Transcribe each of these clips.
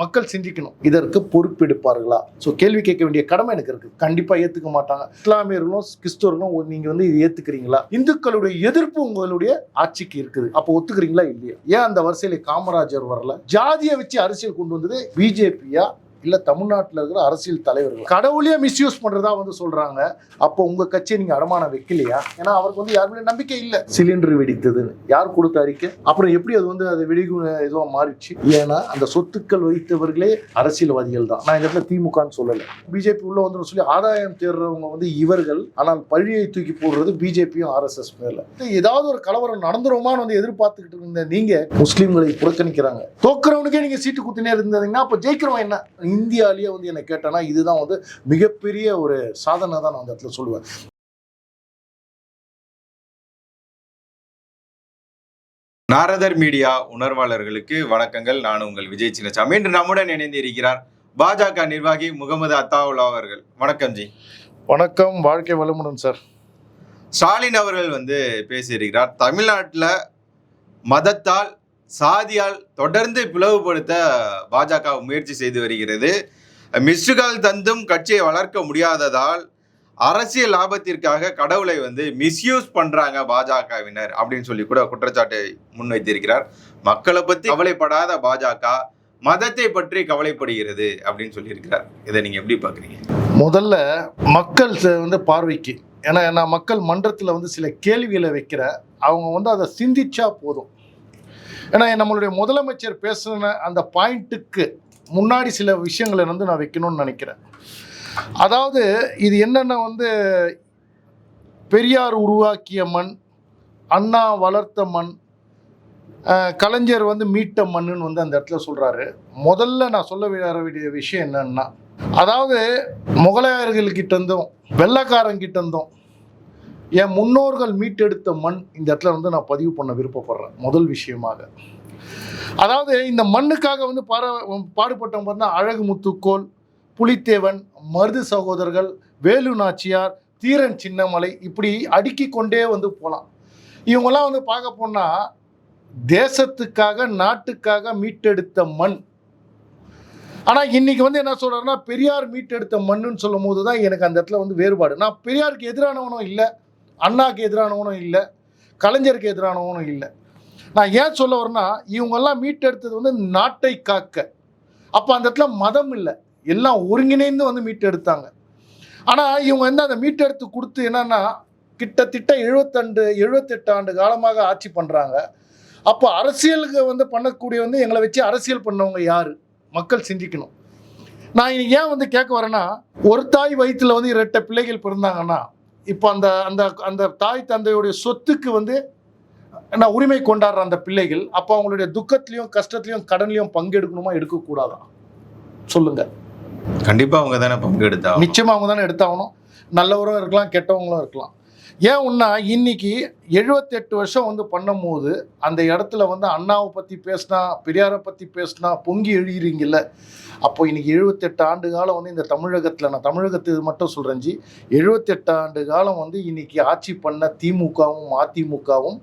மக்கள் சிந்திக்கணும். இதற்கு பொறுப்பெடுப்பார்களா? ஸோ கேள்வி கேட்க வேண்டிய கடமை எனக்கு இருக்கு. கண்டிப்பா ஏத்துக்க மாட்டாங்க. இஸ்லாமியர்களும் கிறிஸ்தவர்களும் நீங்கள் நீங்க வந்து இது ஏத்துக்கிறீங்களா? இந்துக்களுடைய எதிர்ப்பு உங்களுடைய ஆட்சிக்கு இருக்குது. அப்போ ஒத்துக்கிறீங்களா இல்லையா? ஏன் அந்த வரிசையில காமராஜர் வரல? ஜாதியை வச்சு அரசியல் கொண்டு வந்தது பிஜேபியா? இல்லை தமிழ்நாட்டில் இருக்கிற அரசியல் தலைவர்கள். கடவுளையே மிஸ்யூஸ் பண்ணுறதா வந்து சொல்கிறாங்க அப்போ உங்கள் கட்சியை நீங்கள் அடமானம் வைக்கலையா? ஏன்னா அவருக்கு வந்து யாருமே நம்பிக்கை இல்லை. சிலிண்டர் வெடித்ததுன்னு. யார் கொடுத்த அறிக்கை? அப்புறம் எப்படி அது வந்து அது வெடிகு இதுவா மாறிடுச்சு? ஏன்னா அந்த சொத்துக்கள் வைத்தவர்களே அரசியல்வாதிகள் தான். நான் இந்த இடத்துல திமுகன்னு சொல்லலை. பிஜேபி உள்ள வந்து சொல்லி ஆதாயம் தேடுறவங்க வந்து இவர்கள். ஆனால் பழியை தூக்கி போடுறது பிஜேபியும் ஆர்எஸ்எஸ் மேல. ஏதாவது ஒரு கலவரம் நடந்துருமான்னு வந்து எதிர்பார்த்துக்கிட்டு இருந்த நீங்க முஸ்லீம்களை புறக்கணிக்கிறாங்க. தோக்குறவனுக்கே நீங்க சீட்டு குத்தினே இருந்தீங்கன்னா அப்ப ஜெயிக்கிறவன் என்ன? இந்தியாலேயே வந்து என்ன கேட்டனா இதுதான் வந்து மிகப்பெரிய ஒரு சாதனை தான் நான் அந்த இடத்துல சொல்லுவேன். நாரதர் மீடியா உணர்வாளர்களுக்கு வணக்கங்கள். நான் உங்கள் விஜய் சின்னசாமி. இன்று நம்முடன் இணைந்து இருக்கிறார் பாஜக நிர்வாகி முகமது அத்தாவுல்லா அவர்கள். வணக்கம் ஜி. வணக்கம். வாழ்க்கை வளமுடன் சார். ஸ்டாலின் அவர்கள் வந்து பேசியிருக்கிறார். தமிழ்நாட்டில் மதத்தால் சாதியால் தொடர்ந்து பிளவுபடுத்த பாஜக முயற்சி செய்து வருகிறது. மிஸ்டுகால் தந்தும் கட்சியை வளர்க்க முடியாததால் அரசியல் லாபத்திற்காக கடவுளை வந்து மிஸ்யூஸ் பண்றாங்க பாஜகவினர் அப்படின்னு சொல்லி கூட குற்றச்சாட்டை முன்வைத்திருக்கிறார். மக்களை பத்தி கவலைப்படாத பாஜக மதத்தை பற்றி கவலைப்படுகிறது அப்படின்னு சொல்லியிருக்கிறார். இதை நீங்க எப்படி பாக்குறீங்க முதல்ல மக்கள் வந்து பார்வைக்கு. ஏன்னா நான் மக்கள் மன்றத்தில் வந்து சில கேள்விகளை வைக்கிற அவங்க வந்து அதை சிந்திச்சா போதும். ஏன்னா நம்மளுடைய முதலமைச்சர் பேசின அந்த பாயிண்ட்டுக்கு முன்னாடி சில விஷயங்களை வந்து நான் வைக்கணும்னு நினைக்கிறேன். அதாவது இது என்னென்ன வந்து பெரியார் உருவாக்கிய மண் அண்ணா வளர்த்த மண் கலைஞர் வந்து மீட்ட மண்ணுன்னு வந்து அந்த இடத்துல சொல்கிறாரு முதல்ல நான் சொல்ல வர வேண்டிய விஷயம் என்னன்னா அதாவது முகலாயர்கள்கிட்ட இருந்தும் வெள்ளக்காரங்கிட்ட இருந்தும் என் முன்னோர்கள் மீட்டெடுத்த மண் இந்த இடத்துல வந்து நான் பதிவு பண்ண விருப்பப்படுறேன். முதல் விஷயமாக. அதாவது இந்த மண்ணுக்காக வந்து பார பாடுபட்டவங்க பார்த்தா அழகு முத்துக்கோள் புலித்தேவன் மருது சகோதரர்கள் வேலு நாச்சியார் தீரன் சின்னமலை இப்படி அடுக்கி கொண்டே வந்து போகலாம் இவங்கெல்லாம் வந்து பார்க்க போனால் தேசத்துக்காக நாட்டுக்காக மீட்டெடுத்த மண். ஆனால் இன்னைக்கு வந்து என்ன சொல்றாருன்னா பெரியார் மீட்டெடுத்த மண்ணுன்னு சொல்லும் போது தான் எனக்கு அந்த இடத்துல வந்து வேறுபாடு. நான் பெரியாருக்கு எதிரானவனும் இல்லை. அண்ணாக்கு எதிரானவனும் இல்லை கலைஞருக்கு எதிரானவனும் இல்லை. நான் ஏன் சொல்ல வரேன்னா இவங்கெல்லாம் மீட்டெடுத்தது வந்து நாட்டை காக்க. அப்போ அந்த இடத்துல மதம் இல்லை. எல்லாம் ஒருங்கிணைந்து வந்து மீட்டெடுத்தாங்க. ஆனால் இவங்க வந்து அந்த மீட்டெடுத்து கொடுத்து என்னன்னா கிட்டத்தட்ட எழுபத்தண்டு எழுபத்தெட்டு ஆண்டு காலமாக ஆட்சி பண்ணுறாங்க அப்போ அரசியலுக்கு வந்து பண்ணக்கூடிய வந்து எங்களை வச்சு அரசியல் பண்ணவங்க யார்? மக்கள் சிந்திக்கணும். நான் ஏன் வந்து கேட்க வரேன்னா ஒரு தாய் வயிற்றுல வந்து இரட்டை பிள்ளைகள் பிறந்தாங்கன்னா இப்போ அந்த அந்த அந்த தாய் தந்தையுடைய சொத்துக்கு வந்து நான் உரிமை கொண்டாடுற அந்த பிள்ளைகள் அப்போ அவங்களுடைய துக்கத்திலையும் கஷ்டத்துலையும் கடன்லையும் பங்கெடுக்கணுமா? எடுக்கக்கூடாதா? சொல்லுங்க. கண்டிப்பா அவங்க தானே பங்கெடுத்தா நிச்சயமா அவங்க தானே எடுத்தாகணும். நல்லவரும் இருக்கலாம் கெட்டவங்களும் இருக்கலாம். ஏன் உன்னா இன்னைக்கு எழுபத்தெட்டு வருஷம் வந்து பண்ணும்போது அந்த இடத்துல வந்து அண்ணாவை பற்றி பேசினா பெரியாரை பற்றி பேசினா பொங்கி எழுகிறீங்கல்ல? அப்போ இன்னைக்கு எழுபத்தெட்டு ஆண்டு காலம் வந்து இந்த தமிழகத்தில் நான் தமிழகத்து இது மட்டும் சொல்கிறேன் ஜி. எழுபத்தெட்டு ஆண்டு காலம் வந்து இன்னைக்கு ஆட்சி பண்ண திமுகவும் அதிமுகவும்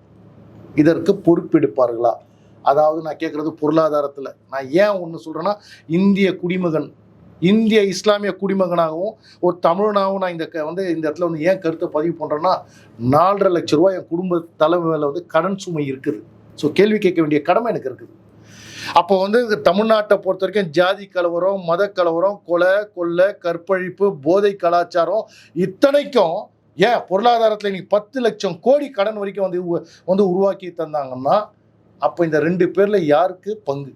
இதற்கு பொறுப்பெடுப்பார்களா? அதாவது நான் கேட்குறது பொருளாதாரத்தில். நான் ஏன் ஒன்று சொல்கிறேன்னா இந்திய குடிமகன் இந்திய இஸ்லாமிய குடிமகனாகவும் ஒரு தமிழனாகவும் நான் இந்த க- வந்து இந்த இடத்துல வந்து ஏன் கருத்தை பதிவு பண்ணுறேன்னா நாலரை லட்ச ரூபாய் என் குடும்ப தலைமையில் வந்து கடன் சுமை இருக்குது. ஸோ கேள்வி கேட்க வேண்டிய கடமை எனக்கு இருக்குது. அப்போ வந்து இந்த தமிழ்நாட்டை பொறுத்த வரைக்கும் ஜாதி கலவரம் மத கலவரம் கொலை கொள்ளை கற்பழிப்பு போதை கலாச்சாரம் இத்தனைக்கும் ஏன் பொருளாதாரத்தில் இன்னைக்கு பத்து லட்சம் கோடி கடன் வரைக்கும் வந்து உ- வந்து உருவாக்கி தந்தாங்கன்னா அப்போ இந்த ரெண்டு பேரில் யாருக்கு பங்கு?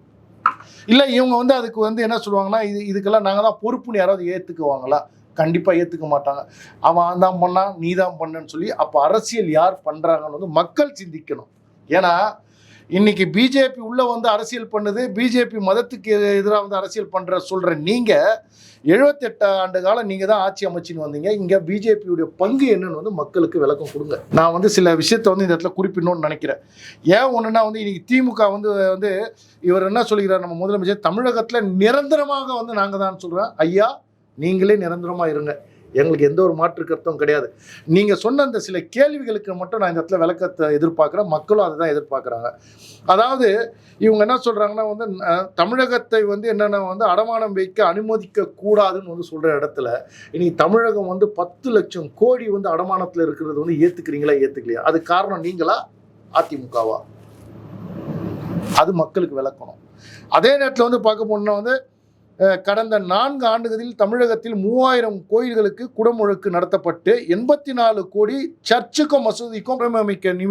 இல்லை இவங்க வந்து அதுக்கு வந்து என்ன சொல்லுவாங்கன்னா இது இதுக்கெல்லாம் நாங்கள் தான் பொறுப்புன்னு யாராவது ஏற்றுக்குவாங்களா கண்டிப்பாக ஏற்றுக்க மாட்டாங்க. அவன் தான் பண்ணான் நீ தான் பண்ணன்னு சொல்லி அப்போ அரசியல் யார் பண்ணுறாங்கன்னு வந்து மக்கள் சிந்திக்கணும். ஏன்னா இன்னைக்கு பிஜேபி உள்ள வந்து அரசியல் பண்ணுது பிஜேபி மதத்துக்கு எதிராக வந்து அரசியல் பண்ற சொல்ற நீங்க எழுபத்தெட்டு ஆண்டு காலம் நீங்க தான் ஆட்சி அமைச்சின்னு வந்தீங்க. இங்க பிஜேபியுடைய பங்கு என்னன்னு வந்து மக்களுக்கு விளக்கம் கொடுங்க. நான் வந்து சில விஷயத்தை வந்து இந்த இடத்துல குறிப்பிடணும்னு நினைக்கிறேன். ஏன் ஒண்ணுன்னா வந்து இன்னைக்கு திமுக வந்து வந்து இவர் என்ன சொல்கிறார் நம்ம முதலமைச்சர்? தமிழகத்துல நிரந்தரமாக வந்து நாங்க தான் சொல்றேன் ஐயா நீங்களே நிரந்தரமா இருங்க. எங்களுக்கு எந்த ஒரு மாற்று கருத்தும் கிடையாது. நீங்கள் சொன்ன அந்த சில கேள்விகளுக்கு மட்டும் நான் இந்த இடத்துல விளக்கத்தை எதிர்பார்க்குறேன். மக்களும் அதை தான் எதிர்பார்க்குறாங்க. அதாவது இவங்க என்ன சொல்கிறாங்கன்னா வந்து தமிழகத்தை வந்து என்னென்ன வந்து அடமானம் வைக்க அனுமதிக்க கூடாதுன்னு வந்து சொல்கிற இடத்துல இன்னைக்கு தமிழகம் வந்து பத்து லட்சம் கோடி வந்து அடமானத்தில் இருக்கிறது வந்து ஏற்றுக்கிறீங்களா ஏற்றுக்கலையா அது காரணம் நீங்களா அதிமுகவா? அது மக்களுக்கு விளக்கணும். அதே நேரத்தில் வந்து பார்க்க போனோம்னா வந்து கடந்த நான்கு ஆண்டுகளில் தமிழகத்தில் மூவாயிரம் கோயில்களுக்கு குடமுழுக்கு நடத்தப்பட்டு எண்பத்தி நாலு கோடி சர்ச்சுக்கும் மசூதிக்கும்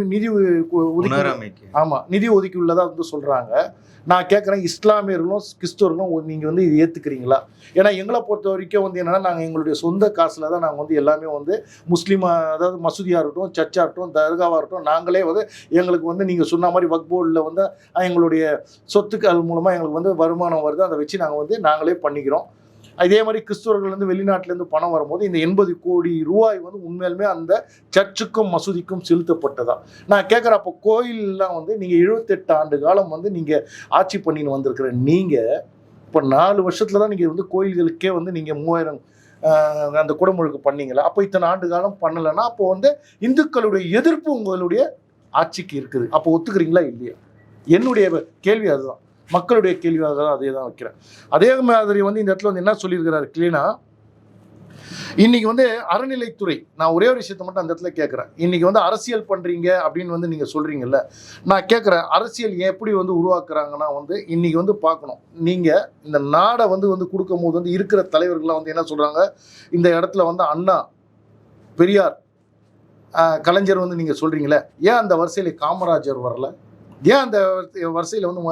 நிதி ஒதுக்கி ஆமாம் நிதி ஒதுக்கி உள்ளதா வந்து சொல்கிறாங்க நான் கேட்குறேன் இஸ்லாமியர்களும் கிறிஸ்தவர்களும் நீங்கள் வந்து இது ஏற்றுக்கிறீங்களா ஏன்னா எங்களை பொறுத்த வரைக்கும் வந்து என்னென்னா நாங்கள் எங்களுடைய சொந்த காசில் தான் நாங்கள் வந்து எல்லாமே வந்து முஸ்லீமாக அதாவது மசூதியாக இருக்கட்டும் சர்ச்சாக இருக்கட்டும் தர்காவாக இருக்கட்டும் நாங்களே வந்து எங்களுக்கு வந்து நீங்கள் சொன்ன மாதிரி வக் போர்டில் வந்து எங்களுடைய சொத்துக்கள் மூலமாக எங்களுக்கு வந்து வருமானம் வருது. அதை வச்சு நாங்கள் வந்து நாங்களே பண்ணிக்கிறோம். இதே மாதிரி கிறிஸ்துவர்கள்லேருந்து வந்து வெளிநாட்டிலேருந்து பணம் வரும்போது இந்த எண்பது கோடி ரூபாய் வந்து உண்மையிலுமே அந்த சர்ச்சுக்கும் மசூதிக்கும் செலுத்தப்பட்டதா? நான் கேட்குற அப்போ கோயிலெலாம் வந்து நீங்கள் எழுபத்தெட்டு ஆண்டு காலம் வந்து நீங்கள் ஆட்சி பண்ணின்னு வந்திருக்கிற நீங்கள் இப்போ நாலு வருஷத்தில் தான் நீங்கள் வந்து கோயில்களுக்கே வந்து நீங்கள் மூவாயிரம் அந்த குடமுழுக்கு பண்ணீங்களா அப்போ இத்தனை ஆண்டு காலம் பண்ணலைன்னா அப்போ வந்து இந்துக்களுடைய எதிர்ப்பு உங்களுடைய ஆட்சிக்கு இருக்குது. அப்போ ஒத்துக்கிறீங்களா இல்லையா? என்னுடைய கேள்வி அதுதான். மக்களுடைய கேள்வியாக தான் அதே தான் வைக்கிறேன். அதே மாதிரி வந்து இந்த இடத்துல வந்து என்ன சொல்லியிருக்கிறாரு கிளீனா இன்னைக்கு வந்து அறநிலைத்துறை நான் ஒரே ஒரு விஷயத்தை மட்டும் அந்த இடத்துல கேட்குறேன். இன்னைக்கு வந்து அரசியல் பண்ணுறீங்க அப்படின்னு வந்து நீங்கள் சொல்கிறீங்கல்ல நான் கேட்குறேன் அரசியல் எப்படி வந்து உருவாக்குறாங்கன்னா வந்து இன்னைக்கு வந்து பார்க்கணும். நீங்கள் இந்த நாடை வந்து வந்து கொடுக்கும்போது வந்து இருக்கிற தலைவர்கள்லாம் வந்து என்ன சொல்கிறாங்க இந்த இடத்துல வந்து அண்ணா பெரியார் கலைஞர் வந்து நீங்கள் சொல்கிறீங்களே ஏன் அந்த வரிசையில் காமராஜர் வரல? ஏன் அந்த வரிசையில் வந்து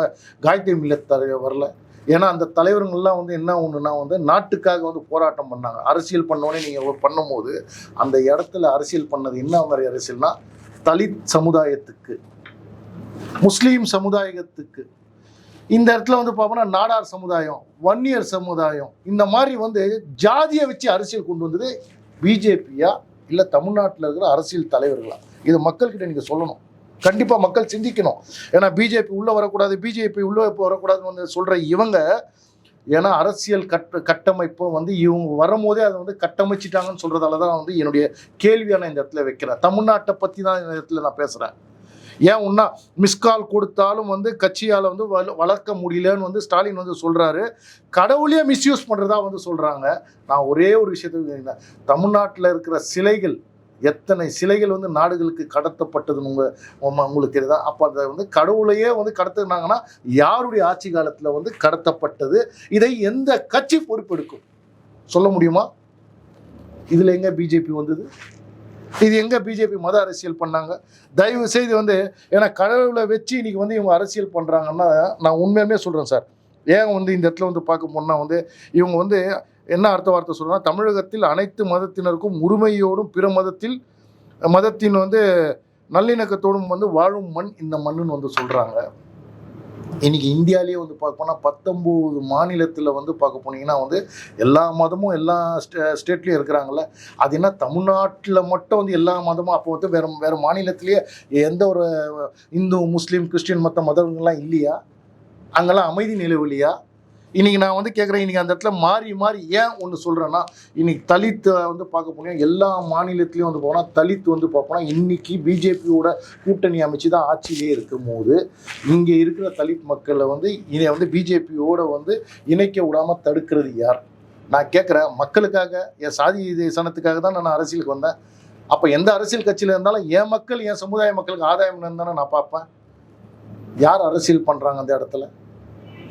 காயத்ரி மில்லத் தலைவர் வரல? ஏன்னா அந்த தலைவர்கள்லாம் வந்து என்ன ஒன்றுனா வந்து நாட்டுக்காக வந்து போராட்டம் பண்ணாங்க. அரசியல் பண்ணோன்னே நீங்கள் பண்ணும்போது அந்த இடத்துல அரசியல் பண்ணது என்ன மாதிரி அரசியல்னா தலித் சமுதாயத்துக்கு முஸ்லீம் சமுதாயத்துக்கு. இந்த இடத்துல வந்து பார்ப்போம்னா நாடார் சமுதாயம் வன்னியர் சமுதாயம் இந்த மாதிரி வந்து ஜாதியை வச்சு அரசியல் கொண்டு வந்தது பிஜேபியா? இல்லை தமிழ்நாட்டில் இருக்கிற அரசியல் தலைவர்களா? இது மக்கள்கிட்ட நீங்கள் சொல்லணும். கண்டிப்பாக மக்கள் சிந்திக்கணும். ஏன்னா பிஜேபி உள்ளே வரக்கூடாது பிஜேபி உள்ளே வரக்கூடாதுன்னு வந்து சொல்கிற இவங்க ஏன்னா அரசியல் கட்ட கட்டமைப்பை வந்து இவங்க வரும்போதே அதை வந்து கட்டமைச்சிட்டாங்கன்னு சொல்கிறதால தான் வந்து என்னுடைய கேள்வியான இந்த இடத்துல வைக்கிறேன். தமிழ்நாட்டை பற்றி தான் இந்த இடத்துல நான் பேசுகிறேன் ஏன் ஒன்றா மிஸ்கால் கொடுத்தாலும் வந்து கட்சியால் வந்து வள வளர்க்க முடியலன்னு வந்து ஸ்டாலின் வந்து சொல்கிறாரு கடவுளையே மிஸ்யூஸ் பண்ணுறதா வந்து சொல்கிறாங்க நான் ஒரே ஒரு விஷயத்தை தமிழ்நாட்டில் இருக்கிற சிலைகள் எத்தனை சிலைகள் வந்து நாடுகளுக்கு கடத்தப்பட்டதுன்னு உங்க உங்களுக்கு தெரியுதா? அப்போ அதை வந்து கடவுளையே வந்து கடத்துனாங்கன்னா யாருடைய ஆட்சி காலத்தில் வந்து கடத்தப்பட்டது? இதை எந்த கட்சி பொறுப்பெடுக்கும்? சொல்ல முடியுமா? இதில் எங்கே பிஜேபி வந்தது? இது எங்கே பிஜேபி மத அரசியல் பண்ணாங்க? தயவு செய்து வந்து ஏன்னா கடவுளை வச்சு இன்றைக்கி வந்து இவங்க அரசியல் பண்ணுறாங்கன்னா நான் உண்மையுமே சொல்கிறேன் சார். ஏன் வந்து இந்த இடத்துல வந்து பார்க்க போனால் வந்து இவங்க வந்து என்ன அர்த்த வார்த்தை சொல்லணும்னா தமிழகத்தில் அனைத்து மதத்தினருக்கும் உரிமையோடும் பிற மதத்தில் மதத்தின் வந்து நல்லிணக்கத்தோடும் வந்து வாழும் மண் இந்த மண்ணுன்னு வந்து சொல்கிறாங்க இன்றைக்கி இந்தியாவிலேயே வந்து பார்க்க போனால் பத்தொம்போது மாநிலத்தில் வந்து பார்க்க போனீங்கன்னா வந்து எல்லா மதமும் எல்லா ஸ்டே ஸ்டேட்லேயும் இருக்கிறாங்கல்ல. அது என்ன தமிழ்நாட்டில் மட்டும் வந்து எல்லா மதமும் அப்போ வந்து வேறு வேறு மாநிலத்திலேயே எந்த ஒரு இந்து முஸ்லீம் கிறிஸ்டின் மற்ற மதங்கள்லாம் இல்லையா? அங்கெல்லாம் அமைதி நிலவில்லையா இன்னைக்கு நான் வந்து கேட்குறேன் இன்னைக்கு அந்த இடத்துல மாறி மாறி ஏன் ஒன்று சொல்கிறேன்னா இன்னைக்கு தலித் வந்து பார்க்க போனீங்கன்னா எல்லா மாநிலத்திலையும் வந்து போனால் தலித் வந்து பார்ப்போம்னா இன்னைக்கு பிஜேபியோட கூட்டணி அமைச்சு தான் ஆட்சியிலே இருக்கும் போது இங்கே இருக்கிற தலித் மக்களை வந்து இதை வந்து பிஜேபியோட வந்து இணைக்க விடாமல் தடுக்கிறது யார்? நான் கேட்குறேன் மக்களுக்காக என் சாதி சனத்துக்காக தான் நான் அரசியலுக்கு வந்தேன். அப்போ எந்த அரசியல் கட்சியில் இருந்தாலும் என் மக்கள் என் சமுதாய மக்களுக்கு ஆதாயம் இருந்தானே நான் பார்ப்பேன். யார் அரசியல் பண்ணுறாங்க அந்த இடத்துல?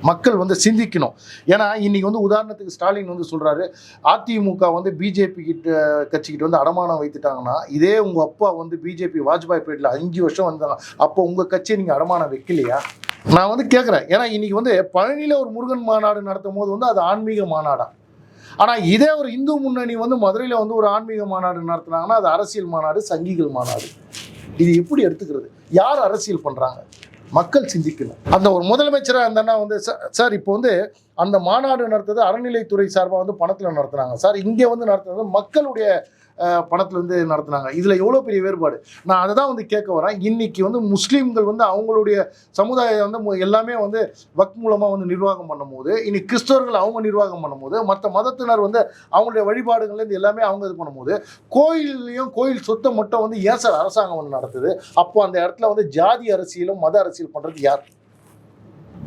மக்கள் வந்து சிந்திக்கணும். ஏன்னா இன்னைக்கு வந்து உதாரணத்துக்கு ஸ்டாலின் வந்து சொல்றாரு அதிமுக வந்து பிஜேபி கிட்ட கட்சிக்கிட்ட வந்து அடமானம் வைத்துட்டாங்கன்னா இதே உங்க அப்பா வந்து பிஜேபி வாஜ்பாய் பீரியட்ல அஞ்சு வருஷம் வந்தாங்க. அப்போ உங்க கட்சியை நீங்க அடமானம் வைக்கலையா? நான் வந்து கேட்குறேன் ஏன்னா இன்னைக்கு வந்து பழனியில் ஒரு முருகன் மாநாடு நடத்தும் போது வந்து அது ஆன்மீக மாநாடா? ஆனால் இதே ஒரு இந்து முன்னணி வந்து மதுரையில் வந்து ஒரு ஆன்மீக மாநாடு நடத்துனாங்கன்னா அது அரசியல் மாநாடு சங்கிகள் மாநாடு. இது எப்படி எடுத்துக்கிறது? யார் அரசியல் பண்ணுறாங்க மக்கள் சிந்திக்கணும் அந்த ஒரு முதலமைச்சராக இருந்தனா வந்து "ச- சார் இப்போ வந்து அந்த மாநாடு நடத்துறது அறநிலைத்துறை சார்பாக வந்து பணத்தில் நடத்துனாங்க. சார் இங்கே வந்து நடத்துறது மக்களுடைய பணத்தில் இருந்து நடத்துனாங்க. இதில் எவ்வளோ பெரிய வேறுபாடு? நான் அதை தான் வந்து கேட்க வரேன். இன்னைக்கு வந்து முஸ்லீம்கள் வந்து அவங்களுடைய சமுதாயம் வந்து மு- எல்லாமே வந்து வக் மூலமாக வந்து நிர்வாகம் பண்ணும்போது இனி கிறிஸ்தவர்கள் அவங்க நிர்வாகம் பண்ணும்போது மற்ற மதத்தினர் வந்து அவங்களுடைய வழிபாடுகள்லேருந்து எல்லாமே அவங்க இது பண்ணும்போது கோயில்லையும் கோயில் சொத்தை மட்டும் வந்து ஏன் சார் அரசாங்கம் வந்து நடத்துது? அப்போ அந்த இடத்துல வந்து ஜாதி அரசியலும் மத அரசியல் பண்ணுறது யார்?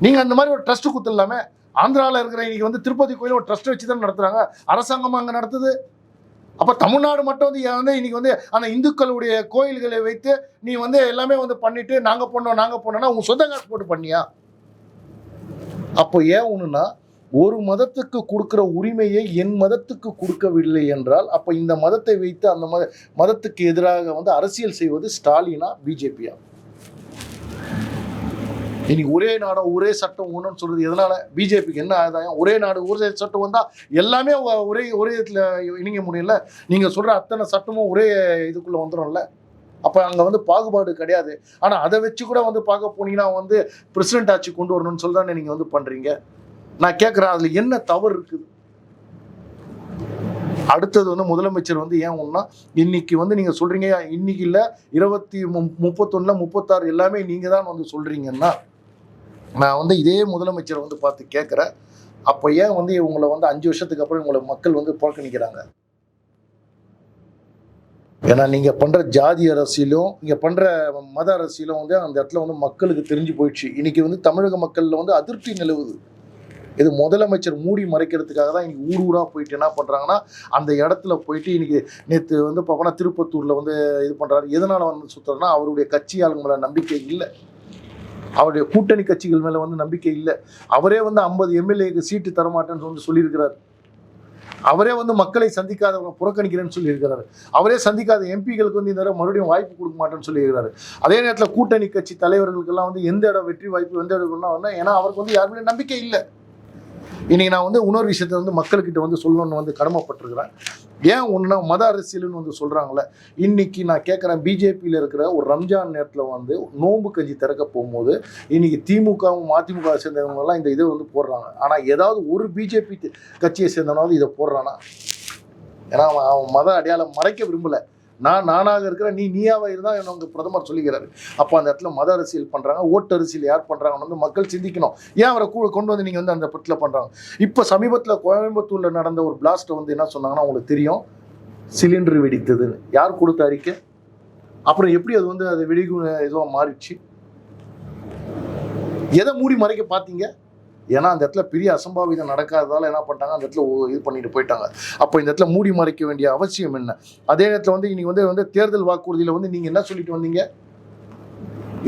நீங்கள் அந்த மாதிரி ஒரு ட்ரஸ்ட் கொடுத்துடலாமே ஆந்திராவில் இருக்கிற இன்னைக்கு வந்து திருப்பதி கோயில் ஒரு ட்ரஸ்ட் வச்சு தான் நடத்துகிறாங்க அரசாங்கம் அங்கே நடத்துது? அப்போ தமிழ்நாடு மட்டும் வந்து ஏன் வந்து இன்னைக்கு வந்து அந்த இந்துக்களுடைய கோயில்களை வைத்து நீ வந்து எல்லாமே வந்து பண்ணிட்டு நாங்க பண்ணோம் நாங்க பண்ணோம்னா உன் சொந்த காசு போட்டு பண்ணியா? அப்போ ஏன் ஒண்ணுன்னா ஒரு மதத்துக்கு கொடுக்குற உரிமையை என் மதத்துக்கு கொடுக்கவில்லை என்றால் அப்ப இந்த மதத்தை வைத்து அந்த மத மதத்துக்கு எதிராக வந்து அரசியல் செய்வது ஸ்டாலினா பிஜேபியா? இன்னைக்கு ஒரே நாடும் ஒரே சட்டம் ஒன்றுன்னு சொல்றது எதனால? பிஜேபிக்கு என்ன ஆதாயம்? ஒரே நாடு ஒரே சட்டம் வந்தா எல்லாமே ஒரே ஒரே இதில் இணைங்க முடியல நீங்க சொல்ற அத்தனை சட்டமும் ஒரே இதுக்குள்ள வந்துடும்ல அப்ப அங்க வந்து பாகுபாடு கிடையாது. ஆனா அதை வச்சு கூட வந்து பார்க்க போனீங்கன்னா வந்து பிரசிடென்ட் ஆட்சி கொண்டு வரணும்னு சொல்லி நீங்க வந்து பண்றீங்க? நான் கேட்குறேன் அதுல என்ன தவறு இருக்குது? அடுத்தது வந்து முதலமைச்சர் வந்து ஏன் ஒன்றா இன்னைக்கு வந்து நீங்கள் சொல்கிறீங்க இன்னைக்கு இல்லை இருபத்தி மு- முப்பத்தொன்னில் முப்பத்தாறு எல்லாமே நீங்கள் தான் வந்து சொல்கிறீங்கன்னா நான் வந்து இதே முதலமைச்சரை வந்து பார்த்து கேட்குறேன். அப்போ ஏன் வந்து இவங்களை வந்து அஞ்சு வருஷத்துக்கு அப்புறம் இவங்களை மக்கள் வந்து புறக்கணிக்கிறாங்க? ஏன்னா நீங்கள் பண்ணுற ஜாதி அரசியலும் நீங்கள் பண்ணுற மத அரசியலும் வந்து அந்த இடத்துல வந்து மக்களுக்கு தெரிஞ்சு போயிடுச்சு. இன்றைக்கி வந்து தமிழக மக்களில் வந்து அதிருப்தி நிலவுது. இது முதலமைச்சர் மூடி மறைக்கிறதுக்காக தான் இன்னைக்கு ஊர் ஊராக போயிட்டு என்ன பண்ணுறாங்கன்னா அந்த இடத்துல போயிட்டு இன்னைக்கு நேற்று வந்து பார்த்தோன்னா திருப்பத்தூரில் வந்து இது பண்ணுறாரு எதனால் வந்து சுத்துறதுன்னா அவருடைய கட்சி ஆளுங்க நம்பிக்கை இல்லை. அவருடைய கூட்டணி கட்சிகள் மேலே வந்து நம்பிக்கை இல்லை. அவரே வந்து ஐம்பது எம்எல்ஏக்கு சீட்டு தரமாட்டேன்னு வந்து சொல்லியிருக்கிறார். அவரே வந்து மக்களை சந்திக்காதவங்க புறக்கணிக்கிறேன்னு சொல்லியிருக்கிறாரு. அவரே சந்திக்காத எம்பிகளுக்கு வந்து இந்த நேரம் மறுபடியும் வாய்ப்பு கொடுக்க மாட்டேன்னு சொல்லியிருக்கிறாரு. அதே நேரத்தில் கூட்டணி கட்சி தலைவர்களுக்கெல்லாம் வந்து எந்த இடம் வெற்றி வாய்ப்பு எந்த இடம் ஏன்னா அவருக்கு வந்து யாருமே நம்பிக்கை இல்லை. இன்றைக்கி நான் வந்து இன்னொரு விஷயத்தை வந்து மக்கள்கிட்ட வந்து சொல்லணும்னு வந்து கடமைப்பட்டிருக்கிறேன். ஏன் ஒன்றுனா மத அரசியல்னு வந்து சொல்கிறாங்களே இன்றைக்கி நான் கேட்குறேன் பிஜேபியில் இருக்கிற ஒரு ரம்ஜான் நேரத்தில் வந்து நோன்பு கஞ்சி திறக்க போகும்போது இன்னைக்கு திமுகவும் அதிமுக சேர்ந்தவங்கலாம் இந்த இதை வந்து போடுறாங்க. ஆனால் ஏதாவது ஒரு பிஜேபி கட்சியை சேர்ந்தவனாவது இதை போடுறானா? ஏன்னா அவன் அவன் மத அடையாளம் மறைக்க விரும்பலை. நான் நானாக இருக்கிற நீ நீயாவா இருந்தா எனக்கு பிரதமர் சொல்லிக்கிறாரு. அப்போ அந்த இடத்துல மத அரசியல் பண்ணுறாங்க ஓட்டு அரசியல் யார் பண்ணுறாங்கன்னு வந்து மக்கள் சிந்திக்கணும். ஏன் அவரை கூட கொண்டு வந்து நீங்கள் வந்து அந்த பட்டில் பண்ணுறாங்க இப்போ சமீபத்தில் கோயம்புத்தூரில் நடந்த ஒரு பிளாஸ்ட்டை வந்து என்ன சொன்னாங்கன்னா உங்களுக்கு தெரியும் சிலிண்டர் வெடித்ததுன்னு. யார் கொடுத்த அறிக்கை? அப்புறம் எப்படி அது வந்து அது வெடிகு இதுவாக மாறிடுச்சு? எதை மூடி மறைக்க பார்த்தீங்க? ஏன்னா அந்த இடத்துல பெரிய அசம்பாவிதம் நடக்காததால் என்ன பண்ணிட்டாங்க? அந்த இடத்துல இது பண்ணிட்டு போயிட்டாங்க. அப்போ இந்த இடத்துல மூடி மறைக்க வேண்டிய அவசியம் என்ன? அதே நேரத்தில் வந்து இன்னைக்கு வந்து வந்து தேர்தல் வாக்குறுதியில் வந்து நீங்கள் என்ன சொல்லிட்டு வந்தீங்க?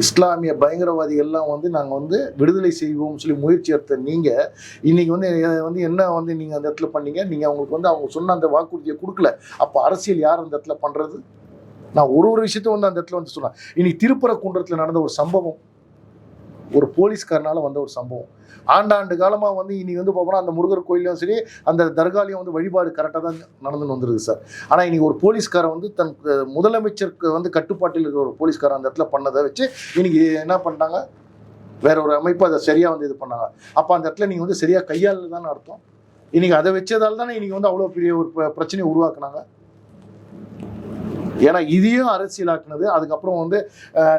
இஸ்லாமிய பயங்கரவாதிகள்லாம் வந்து நாங்கள் வந்து விடுதலை செய்வோம்னு சொல்லி முயற்சி எடுத்த நீங்கள் இன்னைக்கு வந்து வந்து என்ன வந்து நீங்கள் அந்த இடத்துல பண்ணீங்க? நீங்கள் அவங்களுக்கு வந்து அவங்க சொன்ன அந்த வாக்குறுதியை கொடுக்கல. அப்போ அரசியல் யார் அந்த இடத்துல பண்ணுறது நான் ஒரு ஒரு விஷயத்தையும் வந்து அந்த இடத்துல வந்து சொன்னேன். இன்னைக்கு திருப்பரங்குன்றத்தில் நடந்த ஒரு சம்பவம். ஒரு போலீஸ்காரனால வந்த ஒரு சம்பவம். ஆண்டாண்டு காலமாக வந்து இனி வந்து பார்த்தோம்னா அந்த முருகர் கோயிலையும் சரி அந்த தர்காலையும் வந்து வழிபாடு கரெக்டாக தான் நடந்துன்னு வந்துருது சார். ஆனால் இன்றைக்கி ஒரு போலீஸ்காரன் வந்து தன் முதலமைச்சருக்கு வந்து கட்டுப்பாட்டில் இருக்கிற ஒரு போலீஸ்காரன் அந்த இடத்துல பண்ணதை வச்சு இன்னைக்கு என்ன பண்ணாங்க வேற ஒரு அமைப்பு அதை சரியாக வந்து இது பண்ணாங்க. அப்போ அந்த இடத்துல நீங்கள் வந்து சரியாக கையாளு தானே அர்த்தம். இன்னைக்கு அதை வச்சதால் தானே இன்னைக்கு வந்து அவ்வளோ பெரிய ஒரு பிரச்சனையை உருவாக்குனாங்க. ஏன்னா இதையும் அரசியலாக்குனது. அதுக்கப்புறம் வந்து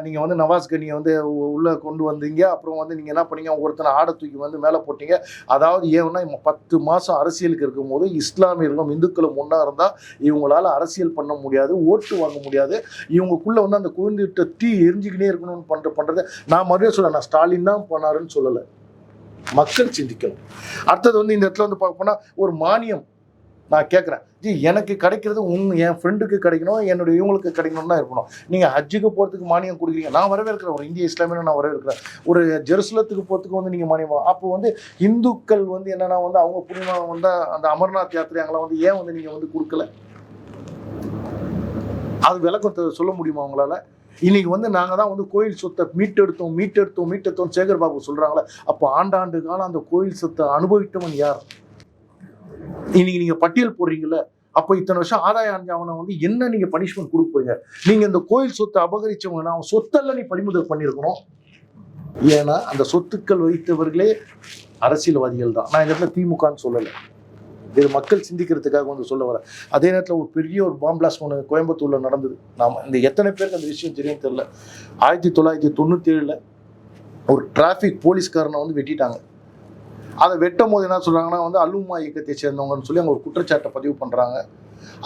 நீங்கள் வந்து நவாஸ் கனியை வந்து உள்ளே கொண்டு வந்தீங்க. அப்புறம் வந்து நீங்கள் என்ன பண்ணீங்க? ஒருத்தனை ஆடை தூக்கி வந்து மேலே போட்டீங்க. அதாவது ஏன்னா பத்து மாதம் அரசியலுக்கு இருக்கும்போது இஸ்லாமியர்களும் இந்துக்களும் ஒன்றா இருந்தால் இவங்களால் அரசியல் பண்ண முடியாது ஓட்டு வாங்க முடியாது. இவங்களுக்குள்ளே வந்து அந்த குழந்தைகிட்ட தீ எரிஞ்சுக்கினே இருக்கணும்னு பண்ணுற பண்ணுறது நான் மறுபடியும் சொல்ல நான் ஸ்டாலின் தான் பண்ணாருன்னு சொல்லலை. மக்கள் சிந்திக்கணும். அடுத்தது வந்து இந்த இடத்துல வந்து பார்க்க போனால் ஒரு மானியம். நான் கேட்குறேன் ஜி எனக்கு கிடைக்கிறது உன் என் ஃப்ரெண்டுக்கு கிடைக்கணும் என்னுடைய இவங்களுக்கு கிடைக்கணும் தான் இருக்கணும். நீங்கள் ஹஜ்ஜுக்கு போகிறதுக்கு மானியம் கொடுக்குறீங்க. நான் வரவேற்கிறேன். ஒரு இந்திய இஸ்லாமியில் நான் வரவேற்கிறேன். ஒரு ஜெருசலத்துக்கு போகிறதுக்கு வந்து நீங்கள் மானியம் அப்போ வந்து இந்துக்கள் வந்து என்னென்னா வந்து அவங்க புண்ணியமாக வந்து அந்த அமர்நாத் யாத்திரை அங்கெல்லாம் வந்து ஏன் வந்து நீங்கள் வந்து கொடுக்கல அது விளக்கம் சொல்ல முடியுமா உங்களால்? இன்னைக்கு வந்து நாங்கள் தான் வந்து கோயில் சொத்தை மீட்டெடுத்தோம் மீட்டெடுத்தோம் மீட்டெடுத்தோம் சேகர் பாபு சொல்கிறாங்களே அப்போ ஆண்டாண்டு காலம் அந்த கோயில் சொத்தை அனுபவித்தவன் யார்? இன்னைக்கு நீங்க பட்டியல் போடுறீங்கல்ல அப்போ இத்தனை வருஷம் ஆதாய அவனை வந்து என்ன நீங்க பனிஷ்மெண்ட் கொடுக்க போறீங்க? நீங்க இந்த கோயில் சொத்தை அபகரிச்சவங்கன்னா அவன் சொத்தெல்லாம் நீ பறிமுதல் பண்ணியிருக்கணும். ஏன்னா அந்த சொத்துக்கள் வைத்தவர்களே அரசியல்வாதிகள் தான். நான் இந்த இடத்துல திமுகன்னு சொல்லலை. இது மக்கள் சிந்திக்கிறதுக்காக வந்து சொல்ல வரேன். அதே நேரத்தில் ஒரு பெரிய ஒரு பாம் பிளாஸ்ட் ஒன்று கோயம்புத்தூரில் நடந்தது. நாம் இந்த எத்தனை பேருக்கு அந்த விஷயம் தெரியும் தெரில ஆயிரத்தி தொள்ளாயிரத்தி தொண்ணூற்றி ஏழில் ஒரு டிராஃபிக் போலீஸ்காரனை வந்து வெட்டிட்டாங்க. அதை வெட்டும் போது என்ன சொல்கிறாங்கன்னா வந்து அலுமா இயக்கத்தை சேர்ந்தவங்கன்னு சொல்லி அவங்க ஒரு குற்றச்சாட்டை பதிவு பண்ணுறாங்க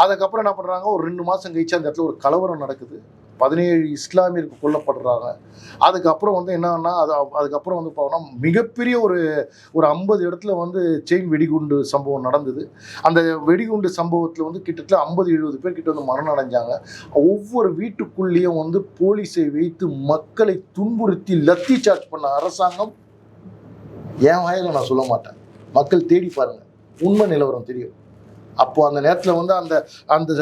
அதுக்கப்புறம் என்ன பண்ணுறாங்க ஒரு ரெண்டு மாதம் கழிச்சு அந்த இடத்துல ஒரு கலவரம் நடக்குது. பதினேழு இஸ்லாமியருக்கு கொல்லப்படுறாங்க. அதுக்கப்புறம் வந்து என்னன்னா அது அதுக்கப்புறம் வந்து பார்த்தோம்னா மிகப்பெரிய ஒரு ஒரு ஐம்பது இடத்துல வந்து செயின் வெடிகுண்டு சம்பவம் நடந்தது. அந்த வெடிகுண்டு சம்பவத்தில் வந்து கிட்டத்தட்ட ஐம்பது எழுபது பேர் கிட்ட வந்து மரணம் அடைஞ்சாங்க. ஒவ்வொரு வீட்டுக்குள்ளேயும் வந்து போலீஸை வைத்து மக்களை துன்புறுத்தி லத்தி சார்ஜ் பண்ண அரசாங்கம் என் வாயில நான் சொல்ல மாட்டேன். மக்கள் தேடி பாருங்கள் உண்மை நிலவரம் தெரியும். அப்போது அந்த நேரத்தில் வந்து அந்த அந்த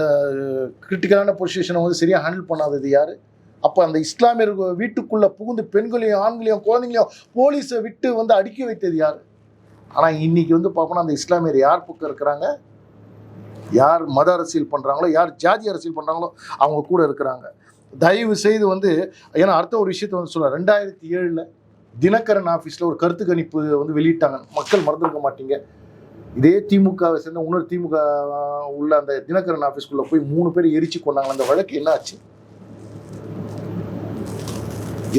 கிரிட்டிக்கலான பொசிஷனை வந்து சரியாக ஹேண்டில் பண்ணாதது யார்? அப்போ அந்த இஸ்லாமியர் வீட்டுக்குள்ளே புகுந்து பெண்களையும் ஆண்களையும் குழந்தைங்களையும் போலீஸை விட்டு வந்து அடுக்கி வைத்தது யார்? ஆனால் இன்றைக்கி வந்து பார்ப்போம்னா அந்த இஸ்லாமியர் யார் பக்கம் இருக்கிறாங்க? யார் மத அரசியல் பண்ணுறாங்களோ யார் ஜாதி அரசியல் பண்ணுறாங்களோ அவங்க கூட இருக்கிறாங்க. தயவு செய்து வந்து ஏன்னா அடுத்த ஒரு விஷயத்தை வந்து சொல்கிறேன் ரெண்டாயிரத்தி ஏழில் தினகரன் ஆஃபீஸில் ஒரு கருத்து கணிப்பு வந்து வெளியிட்டாங்க. மக்கள் மறந்துருக்க மாட்டீங்க. இதே திமுகவை சேர்ந்த இன்னொரு திமுக உள்ள அந்த தினகரன் ஆஃபீஸ்க்குள்ளே போய் மூணு பேர் எரிச்சு கொண்டாங்க அந்த வழக்கு என்ன ஆச்சு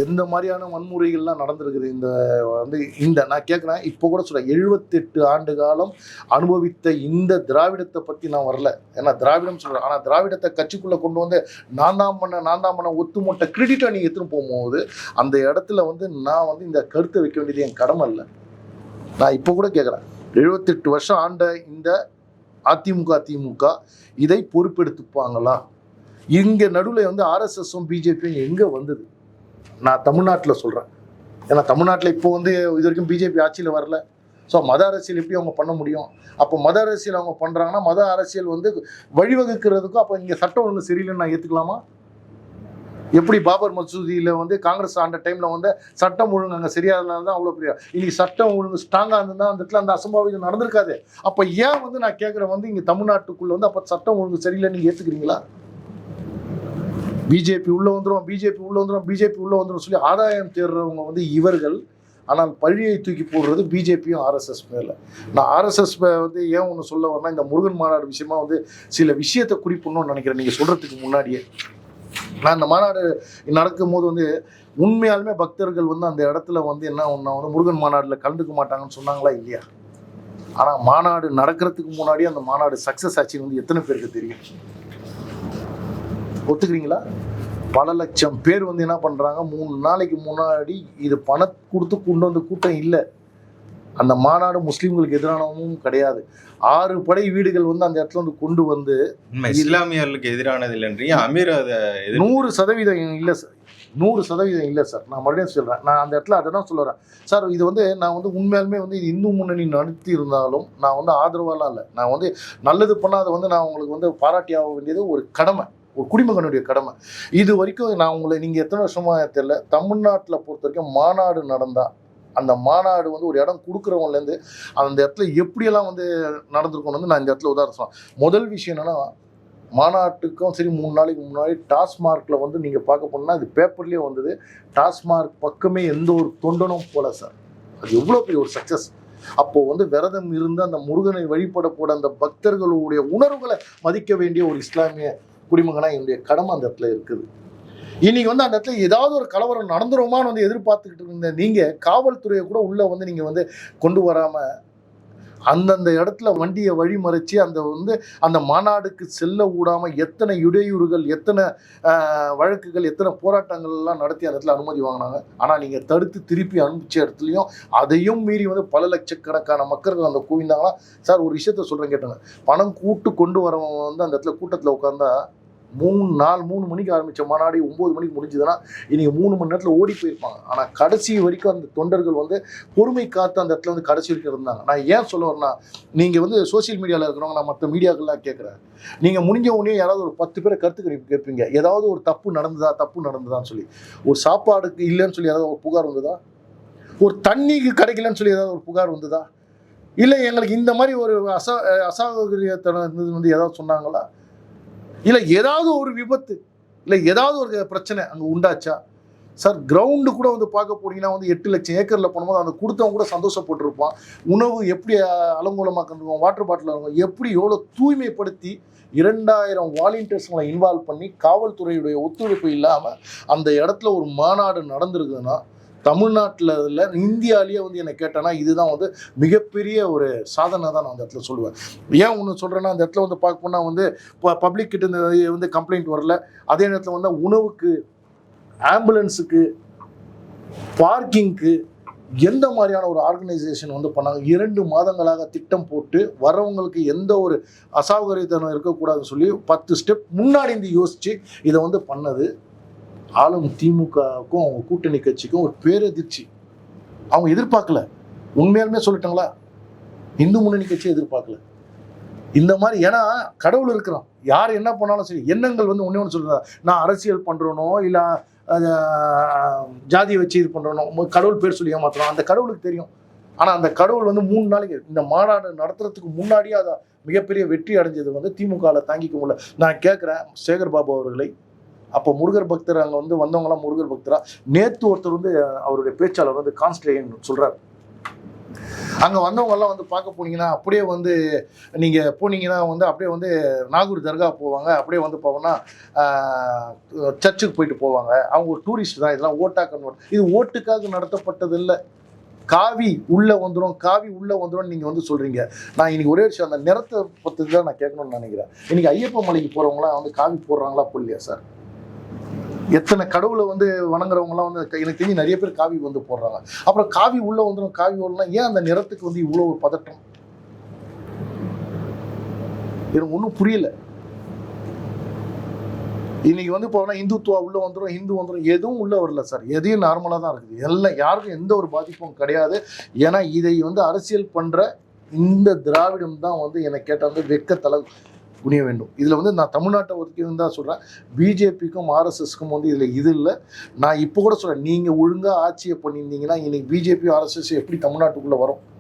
எந்த மாதிரியான வன்முறைகள்லாம் நடந்திருக்குது? இந்த வந்து இந்த நான் கேட்குறேன் இப்போ கூட சொல்கிறேன் எழுபத்தெட்டு ஆண்டு காலம் அனுபவித்த இந்த திராவிடத்தை பற்றி நான் வரல. ஏன்னா திராவிடம் சொல்கிறேன் ஆனால் திராவிடத்தை கட்சிக்குள்ளே கொண்டு வந்து நான் தான் பண்ண நான் தான் பண்ண ஒத்துமொட்ட கிரெடிட்டை நீங்கள் எடுத்துன்னு போகும்போது அந்த இடத்துல வந்து நான் வந்து இந்த கருத்தை வைக்க வேண்டியது என் கடமை இல்லை. நான் இப்போ கூட கேட்குறேன் எழுபத்தெட்டு வருஷம் ஆண்ட இந்த அதிமுக திமுக இதை பொறுப்பெடுத்துப்பாங்களா? இங்கே நடுவில் வந்து ஆர்எஸ்எஸும் பிஜேபியும் எங்கே வந்தது? நான் தமிழ்நாட்டில் சொல்கிறேன் ஏன்னா தமிழ்நாட்டில் இப்போ வந்து இது வரைக்கும் பிஜேபி ஆட்சியில் வரல. ஸோ மத அரசியல் எப்படி அவங்க பண்ண முடியும்? அப்போ மத அரசியல் அவங்க பண்ணுறாங்கன்னா மத அரசியல் வந்து வழிவகுக்கிறதுக்கும் அப்போ இங்கே சட்டம் ஒழுங்கு சரியில்லைன்னு நான் ஏற்றுக்கலாமா எப்படி பாபர் மசூதியில் வந்து காங்கிரஸ் ஆண்ட டைமில் வந்து சட்டம் ஒழுங்கு அங்கே சரியாதனால தான் அவ்வளோ பெரிய இன்னைக்கு சட்டம் ஒழுங்கு ஸ்ட்ராங்காக இருந்தால் அந்த இடத்துல அந்த அசம்பாவிதம் நடந்திருக்காது. அப்போ ஏன் வந்து நான் கேட்குறேன் வந்து இங்கே தமிழ்நாட்டுக்குள்ளே வந்து அப்போ சட்டம் ஒழுங்கு சரியில்லைன்னு நீங்கள் ஏற்றுக்கிறீங்களா பிஜேபி உள்ளே வந்துடும் பிஜேபி உள்ளே வந்துடும் பிஜேபி உள்ளே வந்துடும் சொல்லி ஆதாயம் தேடுறவங்க வந்து இவர்கள். ஆனால் பழியை தூக்கி போடுறது பிஜேபியும் ஆர்எஸ்எஸ் மேலே. நான் ஆர்எஸ்எஸ் வந்து ஏன் ஒன்று சொல்ல வரேன்னா இந்த முருகன் மாநாடு விஷயமா வந்து சில விஷயத்தை குறிப்பிடணும்னு நினைக்கிறேன். நீங்கள் சொல்கிறதுக்கு முன்னாடியே. நான் இந்த மாநாடு நடக்கும் போது வந்து உண்மையாலுமே பக்தர்கள் வந்து அந்த இடத்துல வந்து என்ன ஒன்றா வந்து முருகன் மாநாட்டில் கலந்துக்க மாட்டாங்கன்னு சொன்னாங்களா இல்லையா? ஆனால் மாநாடு நடக்கிறதுக்கு முன்னாடி அந்த மாநாடு சக்ஸஸ் ஆச்சுன்னு வந்து எத்தனை பேருக்கு தெரியும்? ஒத்துக்கிறீங்களா? பல லட்சம் பேர் வந்து என்ன பண்ணுறாங்க மூணு நாளைக்கு முன்னாடி இது பணம் கொடுத்து கொண்டு வந்த கூட்டம் இல்லை. அந்த மாநாடு முஸ்லீம்களுக்கு எதிரானவும் கிடையாது. ஆறு படை வீடுகள் வந்து அந்த இடத்துல வந்து கொண்டு வந்து இஸ்லாமியர்களுக்கு எதிரானது இல்லைன்றீங்க. அமீர் அதை நூறு சதவீதம் இல்லை சார். நூறு சதவீதம் இல்லை சார். நான் மறுபடியும் சொல்கிறேன் நான் அந்த இடத்துல அதை தான் சொல்லுறேன் சார் இது வந்து நான் வந்து உண்மையாலுமே வந்து இது இந்து முன்னணி நடத்தி இருந்தாலும் நான் வந்து ஆதரவாலாம் இல்லை. நான் வந்து நல்லது பண்ணால் அதை வந்து நான் உங்களுக்கு வந்து பாராட்டி ஆக வேண்டியது ஒரு கடமை. ஒரு குடிமகனுடைய கடமை. இது வரைக்கும் நான் உங்களை நீங்கள் எத்தனை வருஷமாக தெரியல தமிழ்நாட்டில் பொறுத்த வரைக்கும் மாநாடு நடந்தால் அந்த மாநாடு வந்து ஒரு இடம் கொடுக்குறவங்கலேருந்து அந்த இடத்துல எப்படியெல்லாம் வந்து நடந்திருக்கணும் வந்து நான் இந்த இடத்துல உதாரணம் முதல் விஷயம் என்னென்னா மாநாட்டுக்கும் சரி மூணு நாளைக்கு முன்னாடி டாஸ்மார்க்கில் வந்து நீங்கள் பார்க்க போனால் இது பேப்பர்லேயே வந்தது. டாஸ்மார்க் பக்கமே எந்த ஒரு தொண்டனும் போல சார். அது எவ்வளோ பெரிய ஒரு சக்ஸஸ் அப்போது வந்து விரதம் இருந்து அந்த முருகனை வழிபட போட அந்த பக்தர்களுடைய உணர்வுகளை மதிக்க வேண்டிய ஒரு இஸ்லாமிய குடிமகனா என்னுடைய கடமை அந்த இடத்துல இருக்குது. இன்னைக்கு வந்து அந்த இடத்துல ஏதாவது ஒரு கலவரம் நடந்துருமான்னு வந்து எதிர்பார்த்துக்கிட்டு இருந்த நீங்கள் காவல்துறையை கூட உள்ளே வந்து நீங்கள் வந்து கொண்டு வராமல் அந்தந்த இடத்துல வண்டியை வழிமறைச்சி அந்த வந்து அந்த மாநாடுக்கு செல்ல விடாமல் எத்தனை இடையூறுகள் எத்தனை வழக்குகள் எத்தனை போராட்டங்கள்லாம் நடத்தி அந்த இடத்துல அனுமதி வாங்கினாங்க. ஆனால் நீங்கள் தடுத்து திருப்பி அனுப்பிச்ச இடத்துலையும் அதையும் மீறி வந்து பல லட்சக்கணக்கான மக்கள் அந்த குவிந்தாங்கன்னா சார் ஒரு விஷயத்த சொல்கிறேன் கேட்டாங்க. பணம் கூட்டு கொண்டு வரவங்க வந்து அந்த இடத்துல கூட்டத்தில் உட்காந்தா மூணு நாலு மூணு மணிக்கு ஆரம்பித்த மாநாடு ஒம்பது மணிக்கு முடிஞ்சதுன்னா இன்றைக்கி மூணு மணி நேரத்தில் ஓடி போயிருப்பாங்க. ஆனால் கடைசி வரைக்கும் அந்த தொண்டர்கள் வந்து பொறுமை காத்து அந்த இடத்துல வந்து கடைசி வரைக்கும் இருந்தாங்க. நான் ஏன் சொல்ல வரேன்னா நீங்கள் வந்து சோஷியல் மீடியாவில் இருக்கிறவங்க நான் மற்ற மீடியாக்கள்லாம் கேட்குறேன். நீங்கள் முடிஞ்ச உடனே யாராவது ஒரு பத்து பேரை கருத்து கேட்பீங்க. ஏதாவது ஒரு தப்பு நடந்ததா தப்பு நடந்ததான்னு சொல்லி. ஒரு சாப்பாடுக்கு இல்லைன்னு சொல்லி ஏதாவது ஒரு புகார் வந்ததா? ஒரு தண்ணிக்கு கிடைக்கலன்னு சொல்லி ஏதாவது ஒரு புகார் வந்ததா? இல்லை எங்களுக்கு இந்த மாதிரி ஒரு அசா அசாகரியத்தனம் இருந்தது வந்து ஏதாவது சொன்னாங்களா? இல்லை ஏதாவது ஒரு விபத்து இல்லை ஏதாவது ஒரு பிரச்சனை அங்கே உண்டாச்சா? சார் கிரவுண்டு கூட வந்து பார்க்க போனீங்கன்னா வந்து எட்டு லட்சம் ஏக்கரில் போனபோது அந்த கொடுத்தவங்க கூட சந்தோஷப்பட்டிருப்பான். உணவு எப்படி அலங்கோலமாக்கிருக்கோம் வாட்டர் பாட்டில் இருக்கும். எப்படி எவ்வளோ தூய்மைப்படுத்தி இரண்டாயிரம் வாலண்டியர்ஸ்களை இன்வால்வ் பண்ணி காவல்துறையுடைய ஒத்துழைப்பு இல்லாமல் அந்த இடத்துல ஒரு மாநாடு நடந்திருக்குதுன்னா தமிழ்நாட்டில் இல்லை இந்தியாவிலேயே வந்து என்னை கேட்டேன்னா இதுதான் வந்து மிகப்பெரிய ஒரு சாதனை தான் நான் அந்த இடத்துல சொல்லுவேன். ஏன் ஒன்று சொல்கிறேன்னா அந்த இடத்துல வந்து பார்க்க போனால் வந்து இப்போ பப்ளிக் கிட்ட இந்த வந்து கம்ப்ளைண்ட் வரல. அதே நேரத்தில் வந்து உணவுக்கு ஆம்புலன்ஸுக்கு பார்க்கிங்க்கு எந்த மாதிரியான ஒரு ஆர்கனைசேஷன் வந்து பண்ணாங்க? இரண்டு மாதங்களாக திட்டம் போட்டு வரவங்களுக்கு எந்த ஒரு அசௌகரியத்தனம் இருக்கக்கூடாதுன்னு சொல்லி பத்து ஸ்டெப் முன்னாடி இருந்து யோசித்து இதை வந்து பண்ணது ஆளும் திமுகவுக்கும் அவங்க கூட்டணி கட்சிக்கும் ஒரு பேரதிர்ச்சி. அவங்க எதிர்பார்க்கல. உண்மையாலுமே சொல்லிட்டாங்களா? இந்து முன்னணி கட்சியை எதிர்பார்க்கல. இந்த மாதிரி ஏன்னா கடவுள் இருக்கிறான். யார் என்ன பண்ணாலும் சரி எண்ணங்கள் வந்து ஒன்றே ஒன்று சொல்லுங்க நான் அரசியல் பண்ணுறனோ இல்லை ஜாதியை வச்சு இது பண்ணுறனோ கடவுள் பேர் சொல்லி ஏமாத்துறோம். அந்த கடவுளுக்கு தெரியும். ஆனால் அந்த கடவுள் வந்து மூணு நாளைக்கு இந்த மாநாடு நடத்துறதுக்கு முன்னாடியே அதை மிகப்பெரிய வெற்றி அடைஞ்சது வந்து திமுகவில் தாங்கிக்க முடியல. நான் கேட்குறேன் சேகர் பாபு அவர்களை அப்போ முருகர் பக்தர் அங்கே வந்து வந்தவங்களாம் முருகர் பக்தரா? நேத்து ஒருத்தர் வந்து அவருடைய பேச்சாளர் வந்து கான்ஸ்டேன் சொல்றாரு. அங்கே வந்தவங்கெல்லாம் வந்து பார்க்க போனீங்கன்னா அப்படியே வந்து நீங்கள் போனீங்கன்னா வந்து அப்படியே வந்து நாகூர் தர்கா போவாங்க. அப்படியே வந்து போவோம்னா சர்ச்சுக்கு போயிட்டு போவாங்க. அவங்க ஒரு டூரிஸ்ட் தான். இதெல்லாம் ஓட்டா கன்வெர்ட் இது ஓட்டுக்காக நடத்தப்பட்டது இல்லை காவி உள்ளே வந்துடும் காவி உள்ளே வந்துடும் நீங்கள் வந்து சொல்கிறீங்க நான் இன்னைக்கு ஒரே விஷயம் அந்த நிறத்தை பற்றி தான் நான் கேட்கணும்னு நினைக்கிறேன். இன்றைக்கி ஐயப்ப மலைக்கு போகிறவங்களாம் வந்து காவி போடுறாங்களா போடலையா சார்? எத்தனை கடவுளை வந்து வணங்குறவங்கலாம் வந்து எனக்கு தெரிஞ்சு நிறைய பேர் காவி வந்து போடுறாங்க. அப்புறம் காவி உள்ள வந்துடும் காவி வரலாம் ஏன் அந்த நிறத்துக்கு வந்து இவ்வளோ ஒரு பதட்டம் எனக்கு ஒன்றும் புரியல. இன்னைக்கு வந்து போனா இந்துத்துவா உள்ள வந்துடும் ஹிந்து வந்துடும் எதுவும் உள்ள வரல சார். எதையும் நார்மலாக தான் இருக்குது. எல்லாம் யாருக்கும் எந்த ஒரு பாதிப்பும் கிடையாது. ஏன்னா இதை வந்து அரசியல் பண்ற இந்த திராவிடம் தான் வந்து என்னை கேட்டால் வந்து வெக்கத்தளவு. குனிய வேண்டும். இதில் வந்து நான் தமிழ்நாட்டை ஒதுக்கி தான் சொல்கிறேன் பிஜேபிக்கும் ஆர்எஸ்எஸ்க்கும் வந்து இதில் இது இல்லை. நான் இப்போ கூட சொல்கிறேன் நீங்கள் ஒழுங்காக ஆட்சியை பண்ணியிருந்தீங்கன்னா இன்னைக்கு பிஜேபி ஆர்எஸ்எஸ் எப்படி தமிழ்நாட்டுக்குள்ளே வரும்?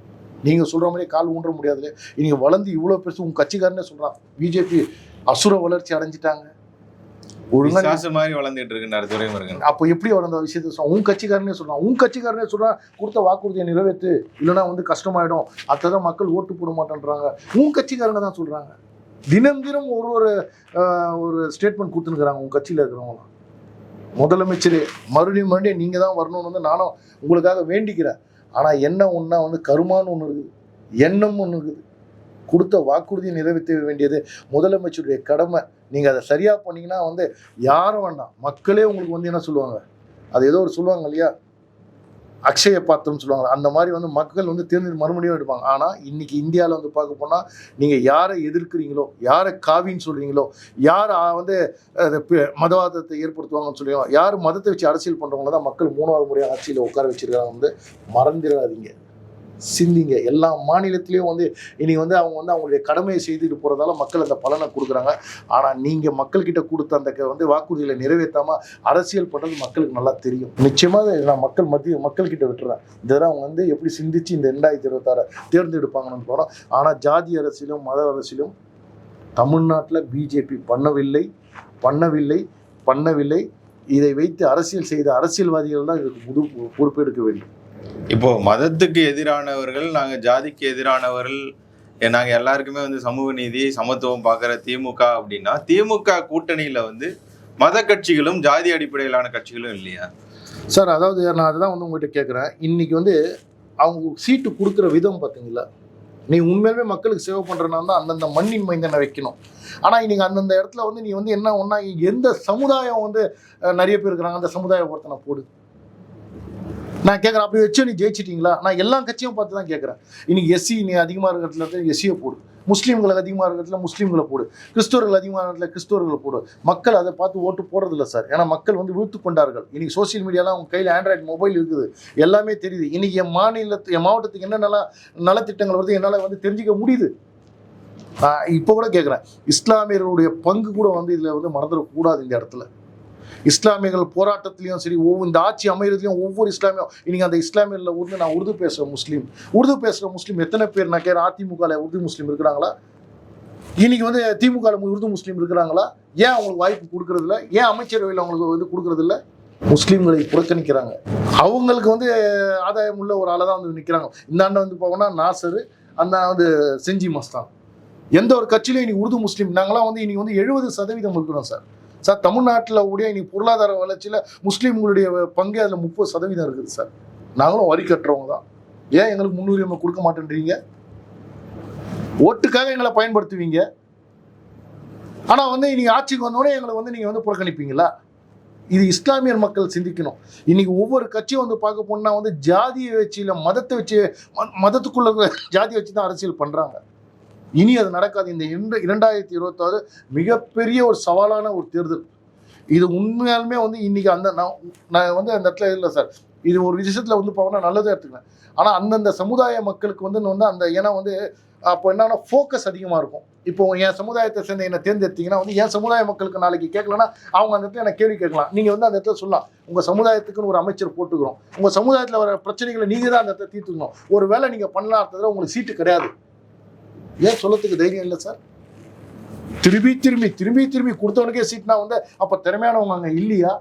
நீங்கள் சொல்கிற மாதிரி கால் ஊன்ற முடியாதுல்ல. இன்னைக்கு வளர்ந்து இவ்வளோ பெருசு உங்கள் கட்சிக்காரனே சொல்கிறான் பிஜேபி அசுர வளர்ச்சி அடைஞ்சிட்டாங்க. ஒழுங்கா நீ- விசுவாசம் மாதிரி வளர்ந்துட்டு இருக்குன்னாரு துரைமுருகன் அப்போ எப்படி அவர் அந்த விஷயத்த உன் கட்சிக்காரனே சொல்றான். உன் கட்சிக்காரனே சொல்றான் கொடுத்த வாக்குறுதியை நிறைவேற்று. இல்லைன்னா வந்து கஷ்டமாயிடும். அத்ததான் மக்கள் ஓட்டு போட மாட்டேன்றாங்க. உன் கட்சிக்காரங்க தான் சொல்றாங்க. தினம் தினம் ஒரு ஒரு ஒரு ஸ்டேட்மெண்ட் கொடுத்துருக்குறாங்க உங்கள் கட்சியில் இருக்கிறவங்களாம் முதலமைச்சர் மறுபடியும் மறுபடியும் நீங்கள் தான் வரணும்னு வந்து நானும் உங்களுக்காக வேண்டிக்கிறேன். ஆனால் என்ன ஒன்றா வந்து கருமான்னு ஒன்று இருக்குது. எண்ணம் ஒன்று இருக்குது. கொடுத்த வாக்குறுதியை நிறைவேற்ற வேண்டியது முதலமைச்சருடைய கடமை. நீங்கள் அதை சரியாக பண்ணீங்கன்னா வந்து யாரும் வேண்டாம். மக்களே உங்களுக்கு வந்து என்ன சொல்லுவாங்க? அது ஏதோ ஒரு சொல்லுவாங்க இல்லையா? அக்ஷய பாத்திரம் சொல்லுவாங்க. அந்த மாதிரி வந்து மக்கள் வந்து தேர்ந்தெடுத்து மறுபடியும் எடுப்பாங்க. ஆனால் இன்னைக்கு இந்தியாவில் வந்து பார்க்க போனால் நீங்கள் யாரை எதிர்க்கிறீங்களோ யாரை காவின்னு சொல்கிறீங்களோ யார் வந்து மதவாதத்தை ஏற்படுத்துவாங்கன்னு சொல்லுவீங்களோ யார் மதத்தை வச்சு அரசியல் பண்ணுறவங்க தான் மக்கள் மூணாவது முறையாக ஆட்சியில் உட்கார வச்சிருக்காங்க வந்து மறந்துடாதீங்க. சிந்திங்க. எல்லா மாநிலத்திலையும் வந்து இனி வந்து அவங்க வந்து அவங்களுடைய கடமையை செய்துட்டு போகிறதால மக்கள் அந்த பலனை கொடுக்குறாங்க. ஆனால் நீங்கள் மக்கள்கிட்ட கொடுத்த அந்த க- வந்து வாக்குறுதிகளை நிறைவேற்றாமல் அரசியல் பண்ணுறது மக்களுக்கு நல்லா தெரியும். நிச்சயமாக நான் மக்கள் மத்திய மக்கள்கிட்ட விட்டுறேன். இதெல்லாம் அவங்க வந்து எப்படி சிந்திச்சு இந்த ரெண்டாயிரத்தி இருபத்தாறு தேர்ந்தெடுப்பாங்கன்னு போகிறோம் ஆனால் ஜாதி அரசியலும் மத அரசியலும் தமிழ்நாட்டில் பிஜேபி பண்ணவில்லை பண்ணவில்லை பண்ணவில்லை. இதை வைத்து அரசியல் செய்த அரசியல்வாதிகள் தான் இதுக்கு முது பொறுப்பெடுக்க வேண்டும். இப்போ மதத்துக்கு எதிரானவர்கள் நாங்க ஜாதிக்கு எதிரானவர்கள் நாங்கள் நாங்க எல்லாருக்குமே வந்து சமூக நீதி சமத்துவம் பார்க்குற திமுக அப்படின்னா திமுக கூட்டணியில வந்து மத கட்சிகளும் ஜாதி அடிப்படையிலான கட்சிகளும் இல்லையா? சார் அதாவது நான் அதுதான் வந்து உங்கள்கிட்ட கேட்குறேன் இன்னைக்கு வந்து அவங்க சீட்டு கொடுக்குற விதம் பார்த்தீங்களா நீ உண்மையிலுமே மக்களுக்கு சேவை பண்ணுறனா தான் அந்தந்த மண்ணின் மைந்தனை வைக்கணும். ஆனால் இன்னைக்கு அந்தந்த இடத்துல வந்து நீ வந்து என்ன ஒன்றா எந்த சமுதாயம் வந்து நிறைய பேர் இருக்கிறாங்க அந்த சமுதாய ஒருத்தனை போடு. நான் கேட்குறேன் அப்படி வச்சு நீ ஜெயிச்சிட்டீங்களா? நான் எல்லா கட்சியும் பார்த்து தான் கேட்குறேன் இன்னைக்கு எஸ்சி நீ அதிகமாக இருக்கிற இடத்துல எஸ்சியை போடு. முஸ்லீம்கள் அதிகமாக இருக்கிற இடத்துல முஸ்லீம்களை போடு. கிறிஸ்தவர்கள் அதிகமாக இருக்கிற இடத்துல கிறிஸ்தவர்களை போடு. மக்கள் அதை பார்த்து ஓட்டு போடுறதில்ல சார். ஏன்னா மக்கள் வந்து விழுத்து கொண்டார்கள். இன்னைக்கு சோஷியல் மீடியாலாம் அவங்க கையில் ஆண்ட்ராய்டு மொபைல் இருக்குது. எல்லாமே தெரியுது. இன்னைக்கு என் மாநிலத்து என் மாவட்டத்துக்கு என்னென்ன நலத்திட்டங்கள் வருது என்னால் வந்து தெரிஞ்சுக்க முடியுது? இப்போ கூட கேட்குறேன் இஸ்லாமியர்களுடைய பங்கு கூட வந்து இதில் வந்து மறந்துடக்கூடாது இந்த இடத்துல. இஸ்லாமியர்கள் போராட்டத்திலையும் சரி ஒவ்வொரு இந்த ஆட்சி அமைகிறதுலையும் ஒவ்வொரு இஸ்லாமியும் இன்னைக்கு அந்த இஸ்லாமியர்ல உருந்து நான் உருது பேசுகிற முஸ்லீம் உருது பேசுகிற முஸ்லீம் எத்தனை பேர் நான் கேட்குறேன் அதிமுகவில் உருது முஸ்லீம் இருக்கிறாங்களா? இன்னைக்கு வந்து திமுக உருது முஸ்லீம் இருக்கிறாங்களா? ஏன் அவங்களுக்கு வாய்ப்பு கொடுக்கறதில்ல? ஏன் அமைச்சரவையில் அவங்களுக்கு வந்து கொடுக்கறதில்ல? முஸ்லீம்களை புறக்கணிக்கிறாங்க. அவங்களுக்கு வந்து ஆதாயம் உள்ள ஒரு ஆளை தான் வந்து நிற்கிறாங்க இந்த வந்து போகணும்னா நாசரு அந்த வந்து செஞ்சி மஸ்தான். எந்த ஒரு கட்சியிலையும் இன்னைக்கு உருது முஸ்லீம் நாங்களாம் வந்து இன்னைக்கு வந்து எழுபது சதவீதம் இருக்கிறோம் சார். சார் தமிழ்நாட்டில் உடைய இன்னைக்கு பொருளாதார வளர்ச்சியில் முஸ்லீம்களுடைய பங்கு அதில் முப்பது சதவீதம் இருக்குது சார். நாங்களும் வரி கட்டுறவங்க தான். ஏன் எங்களுக்கு முன்னுரிமை கொடுக்க மாட்டேன்றீங்க? ஓட்டுக்காக எங்களை பயன்படுத்துவீங்க. ஆனால் வந்து நீங்கள் ஆட்சிக்கு வந்தோடனே எங்களை வந்து நீங்கள் வந்து புறக்கணிப்பீங்களா? இது இஸ்லாமியர் மக்கள் சிந்திக்கணும். இன்னைக்கு ஒவ்வொரு கட்சியும் வந்து பார்க்க போனால் வந்து ஜாதியை வச்சு இல்லை மதத்தை வச்சு மதத்துக்குள்ள ஜாதியை வச்சு தான் அரசியல் பண்ணுறாங்க இனி அது நடக்காது. இந்த இன்று இரண்டாயிரத்தி இருபத்தாறு மிகப்பெரிய ஒரு சவாலான ஒரு தேர்தல். இது உண்மையாலுமே வந்து இன்னைக்கு அந்த நான் நான் வந்து அந்த இடத்துல இல்லை சார். இது ஒரு விஷயத்தில் வந்து போகணும்னா நல்லதாக எடுத்துக்கிறேன். ஆனால் அந்தந்த சமுதாய மக்களுக்கு வந்து வந்து அந்த ஏன்னா வந்து அப்போ என்னன்னா ஃபோக்கஸ் அதிகமாக இருக்கும். இப்போ என் சமுதாயத்தை சேர்ந்த என்னை தேர்ந்தெடுத்தீங்கன்னா வந்து என் சமுதாய மக்களுக்கு நாளைக்கு கேட்கலன்னா அவங்க அந்த இடத்துல எனக்கு கேள்வி கேட்கலாம். நீங்கள் வந்து அந்த இடத்துல சொல்லலாம். உங்கள் சமுதாயத்துக்குன்னு ஒரு அமைச்சர் போட்டுக்கிறோம். உங்கள் சமுதாயத்தில் வர பிரச்சனைகளை நீங்கள் தான் அந்த இடத்துல தீர்த்துக்கணும். ஒரு வேளை நீங்கள் பண்ணலான்றதுல உங்களுக்கு சீட்டு கிடையாது. ஏன் சொல்லத்துக்கு தைரியம் இல்லை சார்? திரும்பி திரும்பி திரும்பி திரும்பி கொடுத்தவனுக்கே சீட்னா வந்து அப்போ திறமையானவங்க அங்கே இல்லையா?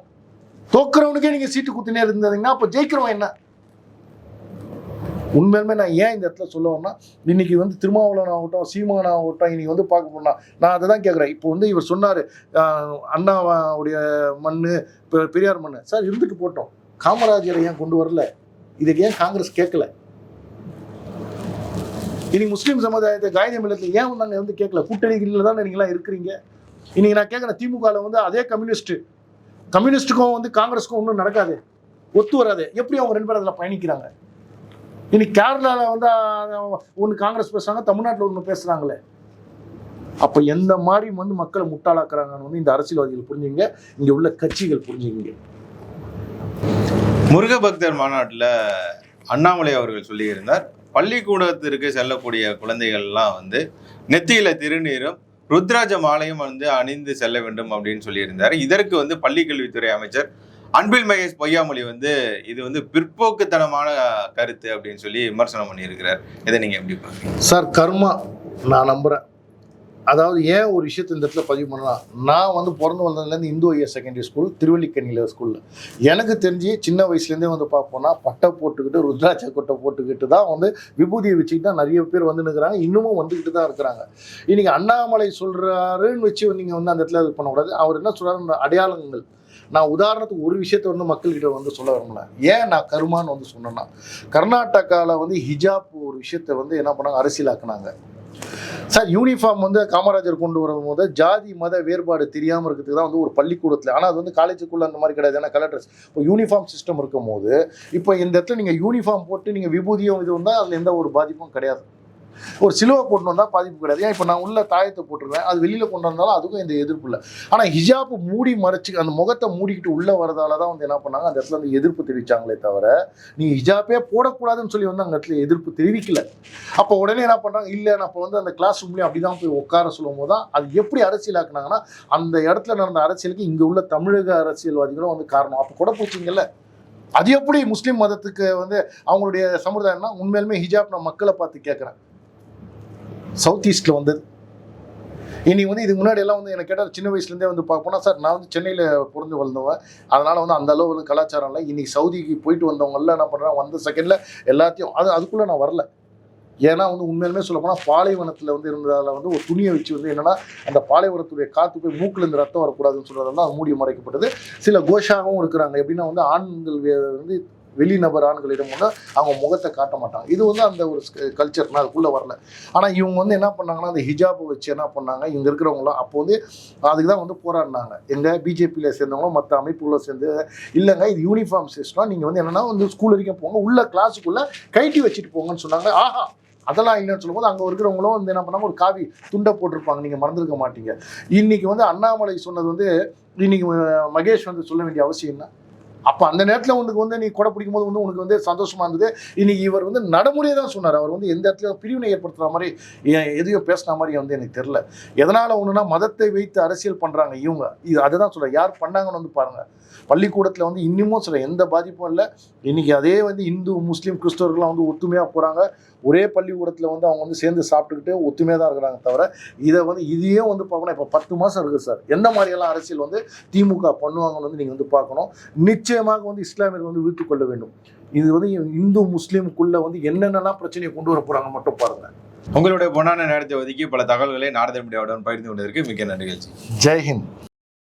தோக்குறவனுக்கே நீங்கள் சீட்டு கொடுத்துனே இருந்தீங்கன்னா அப்போ ஜெயிக்கிறவன் என்ன? உண்மையிலுமே நான் ஏன் இந்த இடத்துல சொல்லுவேன்னா இன்னைக்கு வந்து திருமாவளவன் ஆகட்டும் சீமான் ஆகட்டும் இன்னைக்கு வந்து பார்க்க போனா நான் அதை தான் கேட்குறேன் இப்போ வந்து இவர் சொன்னார் அண்ணாவுடைய மண் பெரியார் மண் சார் இருந்துட்டு போட்டோம். காமராஜரை ஏன் கொண்டு வரல? இதுக்கு ஏன் காங்கிரஸ் கேட்கல? இன்னைக்கு முஸ்லீம் சமுதாயத்தை காயதே மில்லத்தில் ஏன் நாங்கள் வந்து கேட்கல? கூட்டணிகளில் தானே நீங்களாம் இருக்கிறீங்க. இன்னைக்கு நான் கேட்குறேன் திமுகவில் வந்து அதே கம்யூனிஸ்ட். கம்யூனிஸ்ட்டுக்கும் வந்து காங்கிரஸுக்கும் ஒன்றும் நடக்காது. ஒத்து வராது. எப்படி அவங்க ரெண்டு பேரும் அதில் பயணிக்கிறாங்க? இன்னைக்கு கேரளாவில் வந்து ஒன்று காங்கிரஸ் பேசுகிறாங்க தமிழ்நாட்டில் ஒன்று பேசுகிறாங்களே அப்போ எந்த மாதிரி வந்து மக்களை முட்டாளாக்குறாங்கன்னு வந்து இந்த அரசியல்வாதிகள் புரிஞ்சுங்க. இங்கே உள்ள கட்சிகள் புரிஞ்சுங்க. முருகபக்தர் மாநாட்டில் அண்ணாமலை அவர்கள் சொல்லியிருந்தார். பள்ளிக்கூடத்திற்கு செல்லக்கூடிய குழந்தைகள்லாம் வந்து நெத்தியில திருநீரும் ருத்ராஜ மாலையும் வந்து அணிந்து செல்ல வேண்டும் அப்படின்னு சொல்லியிருந்தார். இதற்கு வந்து பள்ளிக்கல்வித்துறை அமைச்சர் அன்பில் மகேஷ் பொய்யாமொழி வந்து இது வந்து பிற்போக்குத்தனமான கருத்து அப்படின்னு சொல்லி விமர்சனம் பண்ணியிருக்கிறார். இதை நீங்கள் எப்படி பாக்குறீங்க சார் கர்மா நான் நம்புகிறேன் அதாவது ஏன் ஒரு விஷயத்தை இந்த இடத்துல பதிவு பண்ணலாம் நான் வந்து பிறந்து வளர்ந்ததுலேருந்து இந்து ஐயர் செகண்டரி ஸ்கூல் திருவள்ளிக்கண்ணியில் ஸ்கூலில் எனக்கு தெரிஞ்சு சின்ன வயசுலேருந்தே வந்து பார்ப்போம்னா பட்டை போட்டுக்கிட்டு ருத்ராட்ச கொட்டை போட்டுக்கிட்டு தான் வந்து விபூதியை வச்சுக்கிட்டு தான் நிறைய பேர் வந்து நிற்கிறாங்க இன்னமும் வந்துக்கிட்டு தான் இருக்கிறாங்க. இன்றைக்கி அண்ணாமலை சொல்கிறாருன்னு வச்சு நீங்கள் வந்து அந்த இடத்துல இது பண்ணக்கூடாது. அவர் என்ன சொல்கிறாரு அடையாளங்கள். நான் உதாரணத்துக்கு ஒரு விஷயத்தை வந்து மக்கள்கிட்ட வந்து சொல்ல விரும்பல. ஏன் நான் கருமான்னு வந்து சொன்னேன்னா கர்நாடகாவில் வந்து ஹிஜாப் ஒரு விஷயத்தை வந்து என்ன பண்ணாங்க? அரசியலாக்குனாங்க. சார் யூனிஃபார்ம் வந்து காமராஜர் கொண்டு வரும் போது ஜாதி மத வேறுபாடு தெரியாமல் இருக்கிறதுக்கு தான் வந்து ஒரு பள்ளிக்கூடத்தில் ஆனால் அது வந்து காலேஜுக்குள்ளே அந்த மாதிரி கிடையாது. ஏன்னா கலர் ட்ரெஸ் இப்போ யூனிஃபார்ம் சிஸ்டம் இருக்கும் போது இப்போ இந்த இடத்துல நீங்கள் யூனிஃபார்ம் போட்டு நீங்கள் விபூதியும் இது வந்தால் அதில் எந்த ஒரு பாதிப்பும் கிடையாது. ஒரு சிலுவை கொண்டு வந்தால் பாதிப்பு கிடையாது. ஏன்? இப்போ நான் உள்ள தாயத்தை போட்டுருவேன். அது வெளியில் கொண்டு வந்தாலும் அதுக்கும் எந்த எதிர்ப்பு இல்லை. ஆனால் ஹிஜாப் மூடி மறைச்சி அந்த முகத்தை மூடிக்கிட்டு உள்ளே வரதால தான் வந்து என்ன பண்ணாங்க? அந்த இடத்துல வந்து எதிர்ப்பு தெரிவித்தாங்களே தவிர நீ ஹிஜாப்பே போடக்கூடாதுன்னு சொல்லி வந்து அந்த இடத்துல எதிர்ப்பு தெரிவிக்கல. அப்போ உடனே என்ன பண்ணுறாங்க இல்லை நான் இப்போ வந்து அந்த கிளாஸ் ரூம்லேயும் அப்படி தான் போய் உட்கார சொல்லும் போது தான் அது எப்படி அரசியலாக்குனாங்கன்னா அந்த இடத்துல நடந்த அரசியலுக்கு இங்கே உள்ள தமிழக அரசியல்வாதிகளும் வந்து காரணம். அப்போ கூட போச்சிங்கல்ல அது எப்படி முஸ்லீம் மதத்துக்கு வந்து அவங்களுடைய சமுதாயம்னா உண்மையிலுமே ஹிஜாப் நான் மக்களை பார்த்து கேட்குறேன். சவுத் ஈஸ்டில் வந்தது. இன்னைக்கு வந்து இதுக்கு முன்னாடி எல்லாம் வந்து எனக்கு கேட்டால் சின்ன வயசுலேருந்தே வந்து பார்ப்போம்னா சார் நான் வந்து சென்னையில் பிறந்து வளர்ந்தவன் அதனால் வந்து அந்த அளவு கலாச்சாரம் இல்லை. இன்னைக்கு சவுதிக்கு போயிட்டு வந்தவங்கெல்லாம் என்ன பண்ணுறாங்க வந்த செகண்டில் எல்லாத்தையும் அது அதுக்குள்ளே நான் வரல. ஏன்னா வந்து உண்மையிலுமே சொல்ல போனால் பாலைவனத்தில் வந்து இருந்ததால் வந்து ஒரு துணியை வச்சு வந்து என்னென்னா அந்த பாலைவனத்துடைய காற்று போய் மூக்கில் இருந்து ரத்தம் வரக்கூடாதுன்னு சொல்றதால அது மூடி மறைக்கப்பட்டது. சில கோஷாகவும் இருக்கிறாங்க. எப்படின்னா வந்து ஆண்கள் வந்து வெளிநபர் ஆண்களிடம் கூட அவங்க முகத்தை காட்ட மாட்டாங்க. இது வந்து அந்த ஒரு கல்ச்சர் நான் அதுக்குள்ளே வரல. ஆனால் இவங்க வந்து என்ன பண்ணாங்கன்னா அந்த ஹிஜாபை வச்சு என்ன பண்ணாங்க இங்கே இருக்கிறவங்களாம் அப்போ வந்து அதுக்கு தான் வந்து போராடினாங்க. எங்கள் பிஜேபியில் சேர்ந்தவங்களும் மற்ற அமைப்புகளை சேர்ந்து இல்லைங்க இது யூனிஃபார்ம் சிஸ்டம் நீங்கள் வந்து என்னென்னா வந்து ஸ்கூல் வரைக்கும் போங்க உள்ள கிளாஸுக்குள்ளே கைட்டி வச்சுட்டு போங்கன்னு சொன்னாங்க. ஆஹா அதெல்லாம் இல்லைன்னு சொல்லும்போது அங்கே இருக்கிறவங்களும் வந்து என்ன பண்ணாங்க ஒரு காவி துண்டை போட்டிருப்பாங்க. நீங்கள் மறந்துருக்க மாட்டீங்க. இன்னைக்கு வந்து அண்ணாமலை சொன்னது வந்து இன்றைக்கி மகேஷ் வந்து சொல்ல வேண்டிய அவசியம் என்ன? அப்போ அந்த நேரத்தில் உனக்கு வந்து நீ கொடை பிடிக்கும் போது வந்து உனக்கு வந்து சந்தோஷமா இருந்தது. இன்னைக்கு இவர் வந்து நடைமுறையை தான் சொன்னார். அவர் வந்து எந்த இடத்துல பிரிவினை ஏற்படுத்துற மாதிரி எதையும் பேசுன மாதிரி வந்து எனக்கு தெரியல. எதனால் ஒன்றுனா மதத்தை வைத்து அரசியல் பண்ணுறாங்க இவங்க. இது அதுதான் சொல்கிறேன் யார் பண்ணாங்கன்னு வந்து பாருங்கள் பள்ளிக்கூடத்தில் வந்து இன்னமும் சொல்ல எந்த பாதிப்பும் இல்லை. இன்னைக்கு அதே வந்து இந்து முஸ்லீம் கிறிஸ்தவர்கள்லாம் வந்து ஒத்துமையாக போகிறாங்க ஒரே பள்ளிக்கூடத்தில் வந்து அவங்க வந்து சேர்ந்து சாப்பிட்டுக்கிட்டு ஒத்துமையாக தான் இருக்கிறாங்க தவிர இதை வந்து இதையே வந்து பார்க்கணும். இப்போ பத்து மாதம் இருக்குது சார். எந்த மாதிரியெல்லாம் அரசியல் வந்து திமுக பண்ணுவாங்கன்னு வந்து நீங்கள் வந்து பார்க்கணும். நிச்சயமாக வந்து இஸ்லாமியர்கள் வந்து வீழ்த்து கொள்ள வேண்டும். இது வந்து இந்து முஸ்லீமுக்குள்ள வந்து என்னென்னலாம் பிரச்சனையை கொண்டு வர போகிறாங்க மட்டும் பாருங்க. உங்களுடைய பொன்னான நேரத்தை ஒதுக்கி பல தகவல்களை நாரத மீடியாவுடன் பகிர்ந்து கொண்டதற்கு மிக்க நன்றிகள். ஜெய்ஹிந்த்